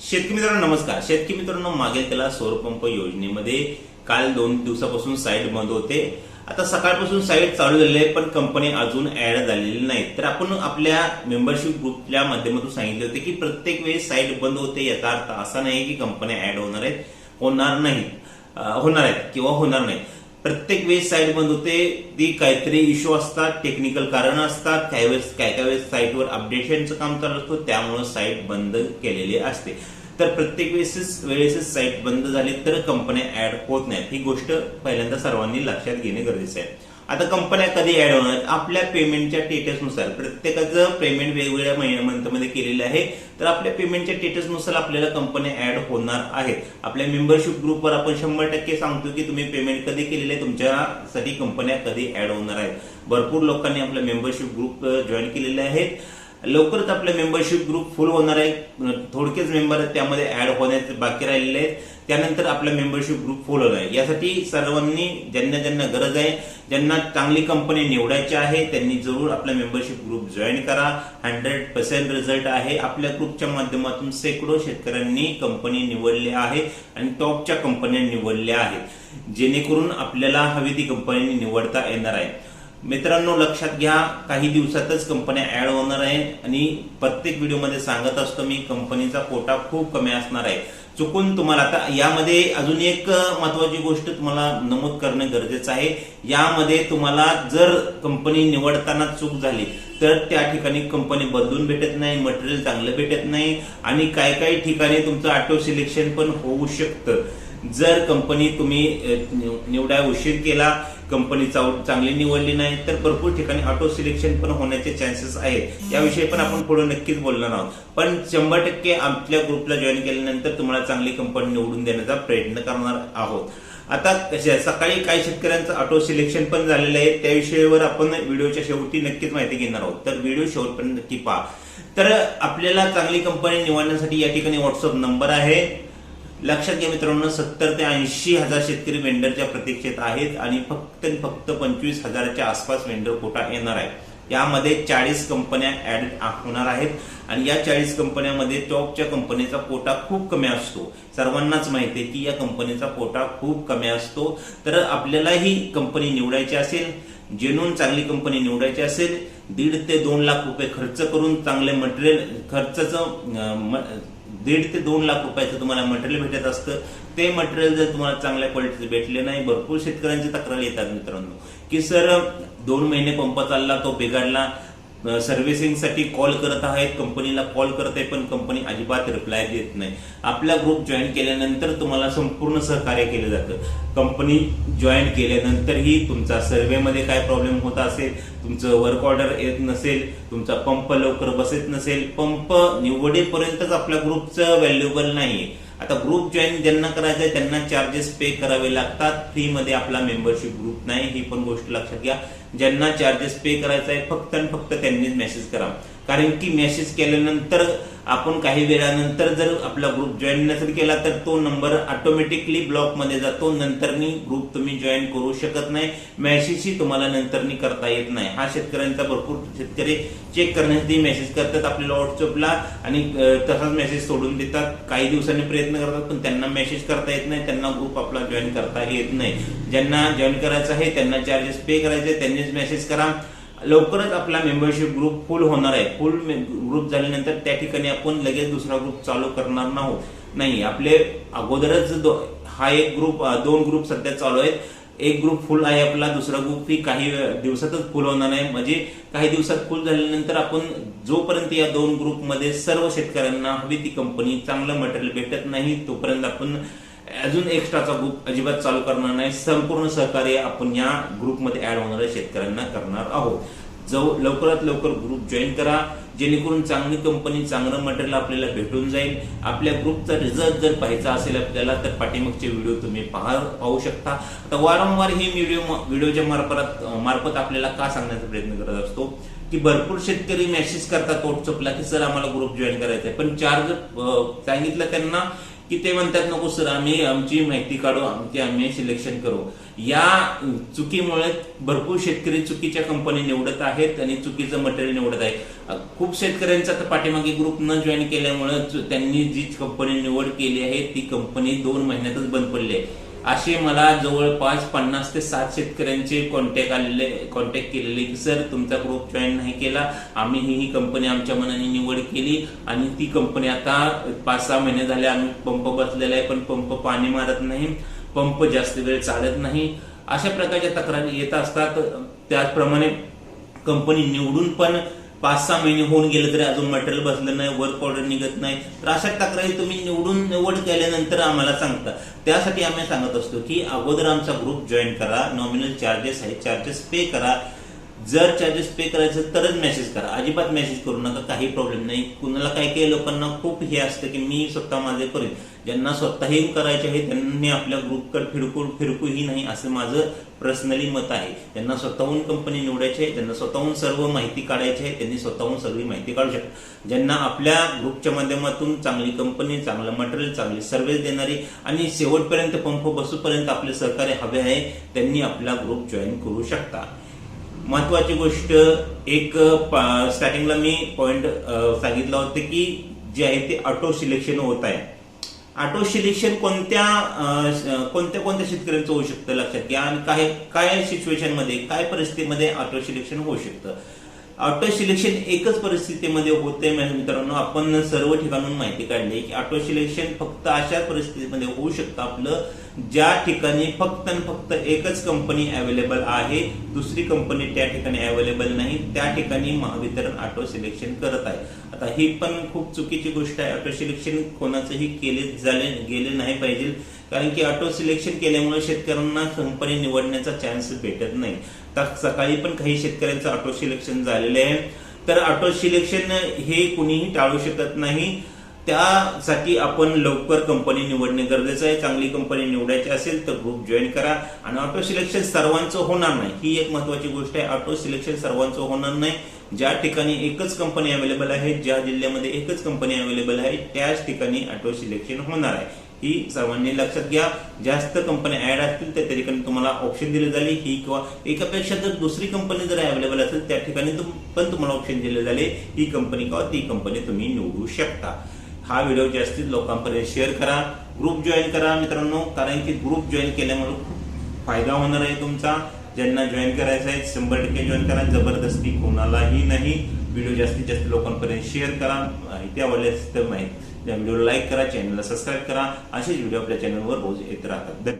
शेतकरी मित्रांनो नमस्कार. शेतकरी मित्रांनो मागे त्याला सौरपंप योजनेमध्ये काल दोन दिवसापासून साईट बंद होते. आता सकाळपासून साईट चालू झाली आहे पण कंपनी अजून ऍड झालेली नाही तर आपण आपल्या मेंबरशिप ग्रुपच्या माध्यमातून सांगितले होते की प्रत्येक वेळी साईट बंद होते याचा अर्थ असा नाही की कंपन्या ऍड होणार आहेत होणार नाहीत. होणार आहेत किंवा होणार नाहीत. प्रत्येक वेळेस साईट बंद होते. ती काहीतरी इश्यू असतात टेक्निकल कारण असतात. काही वेळेस काय काय वेळेस साईटवर अपडेशनचं काम चालू असतो. त्यामुळे साईट बंद केलेली असते. तर प्रत्येक वेळेस वेळेस साईट बंद झाली तर कंपन्या ऍड होत नाहीत. ही गोष्ट पहिल्यांदा सर्वांनी लक्षात घेणे गरजेचं आहे. आता कंपन्या कधी ऍड होणार? आपल्या पेमेंटच्या स्टेटसनुसार प्रत्येकाचं पेमेंट वेगवेगळ्या महिन्या मंथमध्ये केलेलं आहे. तर आपल्या पेमेंटच्या स्टेटसनुसार आपल्याला कंपन्या ऍड होणार आहेत आपल्या मेंबरशिप ग्रुपवर आपण शंभर टक्के सांगतो की तुम्ही पेमेंट कधी केलेलं आहे तुमच्यासाठी कंपन्या कधी ऍड होणार आहेत भरपूर लोकांनी आपल्या मेंबरशिप ग्रुप जॉईन केलेले आहेत लवकरच आपलं मेंबरशिप ग्रुप फुल होणार आहे. थोडकेच मेंबर आहेत त्यामध्ये ऍड होण्याचे बाकी राहिलेले आहेत. त्यानंतर आपलं मेंबरशिप ग्रुप फुल होणार आहे. यासाठी सर्वांनी ज्यांना ज्यांना गरज आहे ज्यांना चांगली कंपनी निवडायची आहे त्यांनी जरूर आपला मेंबरशिप ग्रुप जॉईन करा. हंड्रेड पर्सेंट रिझल्ट आहे. आपल्या ग्रुपच्या माध्यमातून शेकडो शेतकऱ्यांनी कंपनी निवडल्या आहे आणि टॉपच्या कंपन्या निवडल्या आहेत. जेणेकरून आपल्याला हवी ती कंपनी निवडता येणार आहे. मित्रांनो लक्षात घ्या काही दिवसातच कंपन्या ऍड होणार आहे आणि प्रत्येक व्हिडिओमध्ये सांगत असतो मी कंपनीचा कोटा खूप कमी असणार आहे. चुकून तुम्हाला आता यामध्ये अजून एक महत्वाची गोष्ट तुम्हाला नमूद करणं गरजेचं आहे. यामध्ये तुम्हाला जर कंपनी निवडताना चूक झाली तर त्या ठिकाणी कंपनी बदलून भेटत नाही मटेरियल चांगलं भेटत नाही आणि काही काही ठिकाणी तुमचं ऑटो सिलेक्शन पण होऊ शकतं. जर कंपनी तुम्ही निव- निवडा उशीर केला कंपनी चांगली निवडली नाही तर भरपूर ठिकाणी ऑटो सिलेक्शन पण होण्याचे चान्सेस आहेत. याविषयी पण आपण पुढे नक्कीच बोलणार आहोत. पण शंभर टक्के आपल्या ग्रुपला जॉईन केल्यानंतर तुम्हाला चांगली कंपनी निवडून देण्याचा प्रयत्न करणार आहोत. आता सकाळी काही शेतकऱ्यांचं ऑटो सिलेक्शन पण झालेलं आहे. त्या विषयावर आपण व्हिडिओच्या शेवटी नक्कीच माहिती घेणार आहोत. तर व्हिडिओ शेवटपर्यंत नक्की पहा. तर आपल्याला चांगली कंपनी निवडण्यासाठी या ठिकाणी व्हॉट्सअप नंबर आहे. लक्षात घ्या मित्रांनो सत्तर ते ऐंशी हजार शेतकरी वेंडरच्या प्रतीक्षेत आहेत आणि फक्त आणि फक्त पंचवीस हजाराच्या आसपास वेंडर कोटा येणार आहे यामध्ये चाळीस कंपन्या ऍड होणार आहेत आणि या चाळीस कंपन्यामध्ये टॉपच्या कंपनीचा कोटा खूप कमी असतो. सर्वांनाच माहिती आहे की या कंपनीचा कोटा खूप कमी असतो. तर आपल्याला ही कंपनी निवडायची असेल जेनून चांगली कंपनी निवडायची असेल दीड ते दोन लाख रुपये खर्च करून चांगले मटेरियल खर्चाचं दीड ते दोन लाख रुपयाचं तुम्हाला मटेरियल भेटत असतं. ते मटेरियल जर तुम्हाला चांगल्या क्वालिटीचं भेटले नाही भरपूर शेतकऱ्यांची तक्रार येतात मित्रांनो. की सर दोन महिने पंप चालला तो बिघडला. सर्व्हिसिंगसाठी कॉल करत आहेत. कंपनीला कॉल करत आहे पण कंपनी अजिबात रिप्लाय देत नाही. आपला ग्रुप जॉईन केल्यानंतर तुम्हाला संपूर्ण सहकार्य केलं जातं. कंपनी जॉईन केल्यानंतरही तुमचा सर्व्हेमध्ये काय प्रॉब्लेम होत असेल तुमचं वर्क ऑर्डर येत नसेल तुमचा पंप लवकर बसत नसेल पंप निवडेपर्यंतच आपल्या ग्रुपचं व्हॅल्युएबल नाही आता ग्रुप जॉईन ज्यांना करायचं आहे त्यांना चार्जेस पे करावे लागतात. फ्रीमध्ये आपला मेंबरशिप ग्रुप नाही. ही पण गोष्ट लक्षात घ्या. ज्यांना चार्जेस पे करायचा आहे फक्त आणि फक्त त्यांनीच मेसेज करा. कारण की मेसेज केल्यानंतर आपण काही वेळानंतर जर आपला ग्रुप जॉईन नसेल केला तर तो नंबर ऑटोमॅटिकली ब्लॉकमध्ये जातो. नंतरनी ग्रुप तुम्ही जॉईन करू शकत नाही. मेसेजही तुम्हाला नंतरनी करता येत नाही. हा शेतकऱ्यांचा भरपूर शेतकरी चेक करण्यासाठी मेसेज करतात आपल्याला व्हॉट्सअपला आणि तसाच मेसेज सोडून देतात. काही दिवसांनी प्रयत्न करतात पण त्यांना मेसेज करता येत नाही. त्यांना ग्रुप आपला जॉईन करता येत नाही. ज्यांना जॉईन करायचं आहे त्यांना चार्जेस पे करायचे. त्यांनीच मेसेज करा. लवकरच आपला मेंबरशिप ग्रुप फुल होणार आहे. फुल ग्रुप झाल्यानंतर त्या ठिकाणी आपण लगेच दुसरा ग्रुप चालू करणार नाहोत नाही आपले अगोदरच दो- हा एक ग्रुप दोन ग्रुप सध्या चालू आहेत. एक ग्रुप फुल आहे आपला दुसरा ग्रुप ही काही दिवसातच फुल होणार आहे. म्हणजे काही दिवसात फुल झाल्यानंतर आपण जोपर्यंत या दोन ग्रुपमध्ये सर्व शेतकऱ्यांना हवी ती कंपनी चांगलं मटेरियल भेटत नाही तोपर्यंत आपण अजून एक्स्ट्राचा ग्रुप अजिबात चालू करणार नाही. संपूर्ण सहकार्य आपण या ग्रुपमध्ये ऍड होणाऱ्या शेतकऱ्यांना करणार आहोत. जो लवकरात लवकर ग्रुप जॉईन करा. जेणेकरून चांगली कंपनी चांगलं मटेरियल आपल्याला भेटून जाईल. आपल्या ग्रुपचा रिझल्ट जर पाहायचा असेल आपल्याला तर पाठीमागचे व्हिडिओ तुम्ही पाहा पाहू शकता. आता वारंवार हे व्हिडिओ व्हिडिओच्या मार्फत मार्फत आपल्याला का सांगण्याचा प्रयत्न करत असतो? की भरपूर शेतकरी मेसेज करतात व्हॉट्सअपला की सर आम्हाला ग्रुप जॉईन करायचा आहे पण चार्ज सांगितलं त्यांना की ते म्हणतात नको सर आम्ही आमची माहिती काढू आमची आम्ही सिलेक्शन करू. या चुकीमुळे भरपूर शेतकरी चुकीच्या कंपनी निवडत आहेत आणि चुकीचं मटेरियल निवडत आहे खूप शेतकऱ्यांचा तर पाठीमागे ग्रुप न जॉईन केल्यामुळे त्यांनी जी कंपनी निवड केली आहे ती कंपनी दोन महिन्यातच बंद पडली आहे. असे मला जवळपास पन्नास ते सात शेतकऱ्यांचे कॉन्टॅक्ट आलेले कॉन्टॅक्ट केलेले की सर तुमचा ग्रुप जॉईन नाही केला. आम्ही ही ही कंपनी आमच्या मनाने निवड केली आणि ती कंपनी आता पाच सहा महिने झाले आम्ही पंप बसलेला आहे पण पंप पाणी मारत नाही. पंप जास्त वेळ चालत नाही. अशा प्रकारच्या तक्रारी येत असतात. त्याचप्रमाणे कंपनी निवडून पण पाच सहा महिने होऊन गेले तरी अजून मटेरियल बसलं नाही वर्क ऑर्डर निघत नाही. तर अशा तक्रारी तुम्ही निवडून निवड केल्यानंतर आम्हाला सांगता. त्यासाठी आम्ही सांगत असतो की अगोदर आमचा ग्रुप जॉईन करा नॉमिनल चार्जेस आहे चार्जेस पे करा. जर चार्जेस पे करायचं तरच मेसेज करा. अजिबात मेसेज करू नका. काही प्रॉब्लेम नाही. कुणाला काही काही लोकांना खूप हे असतं की मी स्वतः माझे करेन. ज्यांना स्वतःही करायचे आहे त्यांनी आपल्या ग्रुपकडे फिरकू फिरकूही नाही असं माझं पर्सनली मत आहे. त्यांना स्वतःहून कंपनी निवडायची आहे त्यांना स्वतःहून सर्व माहिती काढायची आहे त्यांनी स्वतःहून सगळी माहिती काढू शकतात. ज्यांना आपल्या ग्रुपच्या माध्यमातून चांगली कंपनी चांगलं मटेरियल चांगली सर्व्हिस देणारी आणि शेवटपर्यंत पंप बसूपर्यंत आपले सहकार्य हवे आहे त्यांनी आपला ग्रुप जॉईन करू शकता. महत्वाची गोष्ट एक स्टार्टिंगला मी पॉइंट सांगितलं होतं की जे आहे ते ऑटो सिलेक्शन होत आहे. ऑटो सिलेक्शन कोणत्या कोणत्या कोणत्या शेतकऱ्यांचं होऊ शकतं लक्षात घ्या आणि काय काय सिच्युएशनमध्ये काय परिस्थितीमध्ये ऑटो सिलेक्शन होऊ शकतं? ऑटो सिलेक्शन एकच परिस्थितीमध्ये होते मित्रांनो. आपण सर्व ठिकाणून माहिती काढली की ऑटो सिलेक्शन फक्त अशा परिस्थितीमध्ये होऊ शकतं आपलं ज्या ठिकाणी फक्त आणि फक्त एकच कंपनी अवेलेबल आहे दुसरी कंपनी त्या ठिकाणी अवेलेबल नाही त्या ठिकाणी महावितरण ऑटो सिलेक्शन करत आहे. आता ही पण खूप चुकीची गोष्ट आहे. ऑटो सिलेक्शन कोणाचंही केले झाले गेले नाही पाहिजे. कारण की ऑटो सिलेक्शन केल्यामुळे शेतकऱ्यांना कंपनी निवडण्याचा चान्स भेटत नाही. तर सकाळी पण काही शेतकऱ्यांचं ऑटो सिलेक्शन झालेलं आहे. तर ऑटो सिलेक्शन हे कुणीही टाळू शकत नाही. त्यासाठी आपण लवकर कंपनी निवडणे गरजेचं आहे. चांगली कंपनी निवडायची असेल तर ग्रुप जॉईन करा. आणि ऑटो सिलेक्शन सर्वांचं होणार नाही. ही एक महत्वाची गोष्ट आहे. ऑटो सिलेक्शन सर्वांचं होणार नाही. ज्या ठिकाणी एकच कंपनी अवेलेबल आहे ज्या जिल्ह्यामध्ये एकच कंपनी अवेलेबल आहे त्याच ठिकाणी ऑटो सिलेक्शन होणार आहे. ही सर्वांनी लक्षात घ्या. जास्त कंपन्या ऍड असतील तर त्या ठिकाणी तुम्हाला ऑप्शन दिले झाले ही किंवा एकापेक्षा जर दुसरी कंपनी जर अवेलेबल असेल त्या ठिकाणी पण तुम्हाला ऑप्शन दिले झाले ही कंपनी किंवा ती कंपनी तुम्ही निवडू शकता. हा व्हिडिओ जास्तीत लोकांपर्यंत शेअर करा. ग्रुप जॉईन करा मित्रांनो. कारण की ग्रुप जॉईन केल्यामुळे खूप फायदा होणार आहे तुमचा. ज्यांना जॉईन करायचं आहे शंभर टक्के जॉईन करा. जबरदस्ती कोणालाही नाही. व्हिडिओ जास्तीत जास्त लोकांपर्यंत शेअर करा. माहिती आवडल्यास तर माहिती व्हिडिओला लाईक करा चॅनलला सबस्क्राईब करा असेच व्हिडिओ आपल्या चॅनलवर रोज येत राहतात धन्यवाद.